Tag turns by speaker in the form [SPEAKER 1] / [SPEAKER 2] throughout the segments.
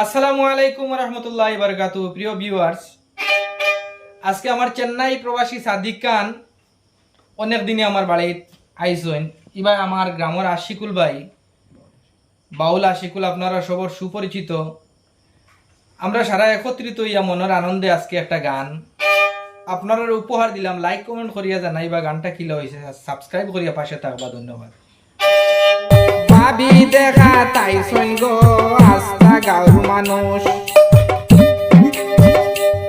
[SPEAKER 1] আসসালামু আলাইকুম রহমতুল্লাহ বারকাতু প্রিয় ভিউয়ার্স আজকে আমার চেন্নাই প্রবাসী সাদিক খান অনেক দিনে আমার বাড়িত আইসেন। এবার আমার গ্রামের আশিকুল ভাই। বাউল আশিকুল, আপনারা সবর সুপরিচিত। আমরা সারা একত্রিত ইয়া মনের আনন্দে আজকে একটা গান। আপনারা উপহার দিলাম। লাইক কমেন্ট করিয়া জানাই বা গানটা কিলো হয়েছে সাবস্ক্রাইব করিয়া পাশে থাকবা। ধন্যবাদ। ভাবি দেখা, তাই সৈঙ্গ আস্থা গাঁর মানুষ।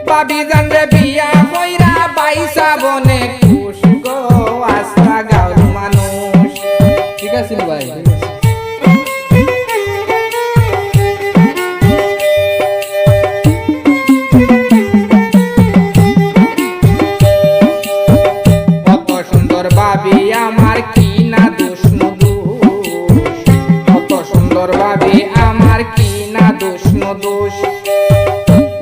[SPEAKER 1] ভাবি জানবে বিয়া কইরা বাইসা বনে খুশ গো আস্থা গাঁর মানুষ। ঠিক আছে ভাই? দোষ দোষ।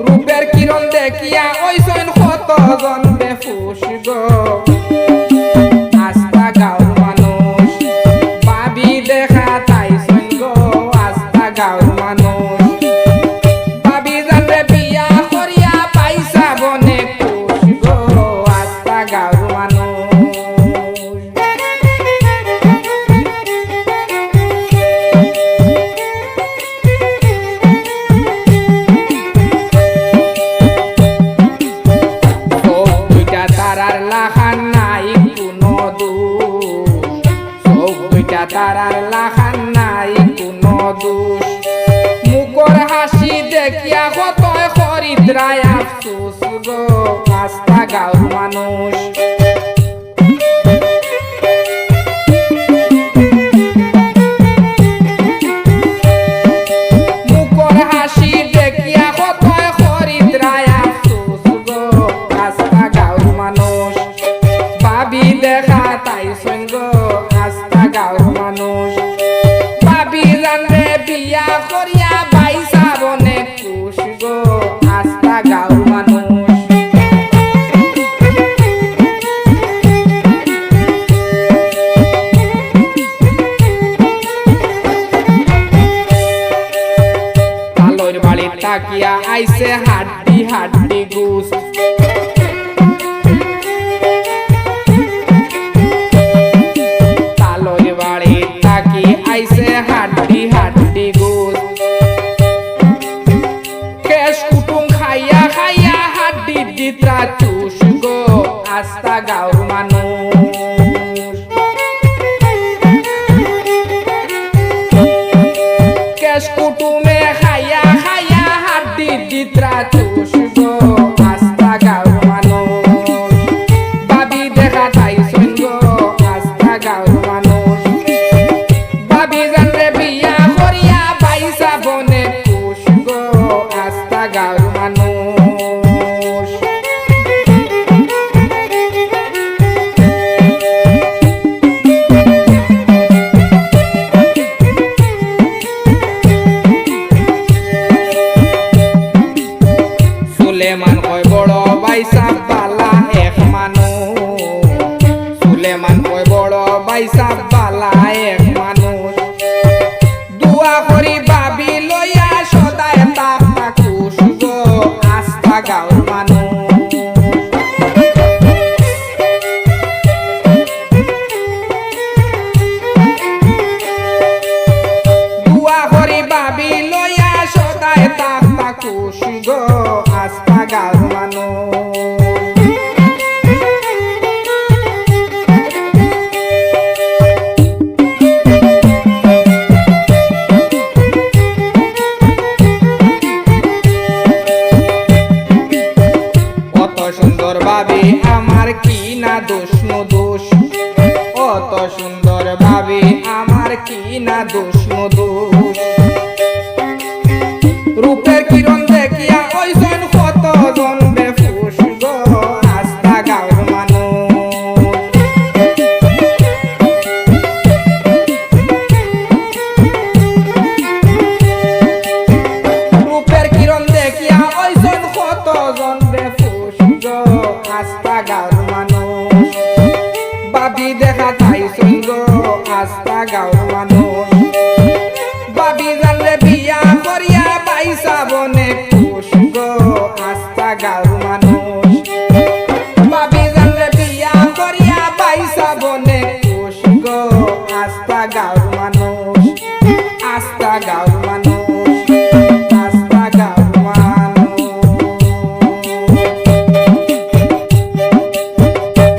[SPEAKER 1] রূপের কিরণ দেখিয়া ওই সৈন কত জন বেফুস গো। দুইটা তারার লাখান নাই কোনো দোষ। মুখর হাসি দেখিয়া কত হরিদ্রায়, আফসোস গো আস্থা গাঁর মানুষ। বিয়া করিয়া বাইসা বনে খুশ গো আস্থা গাঁর মানুষ। কালোর বাড়ি তাকিয়া আইসে হাড্ডি হাড্ডি গুস। দিত্রা চুষ গো আস্তা গাঁর সুলেমান কয়, বড় বাইসা বালা এক মানুষ। সুলেমান কয়, বড় বাইসা বালা এক মানুষ। দুয়া করি ভাবি লইয়া সদায় তাক খুশ গো আস্থা গাঁর মানুষ। দুয়া করি ভাবি লইয়া সদায় তাক খুশ গো আস্থা গাঁর মানুষ কত সুন্দর ভাবে আমার কি না দোষ, নো দোষ? কত সুন্দর ভাবে আমার কি না দোষ, নো দোষ? বাবি দেখা তাই সঙ্গ আস্তা গাও মানো বাবি জানলে বিয়া করিয়া পাইসা বনে পুষ্গ আস্তা গাও মানো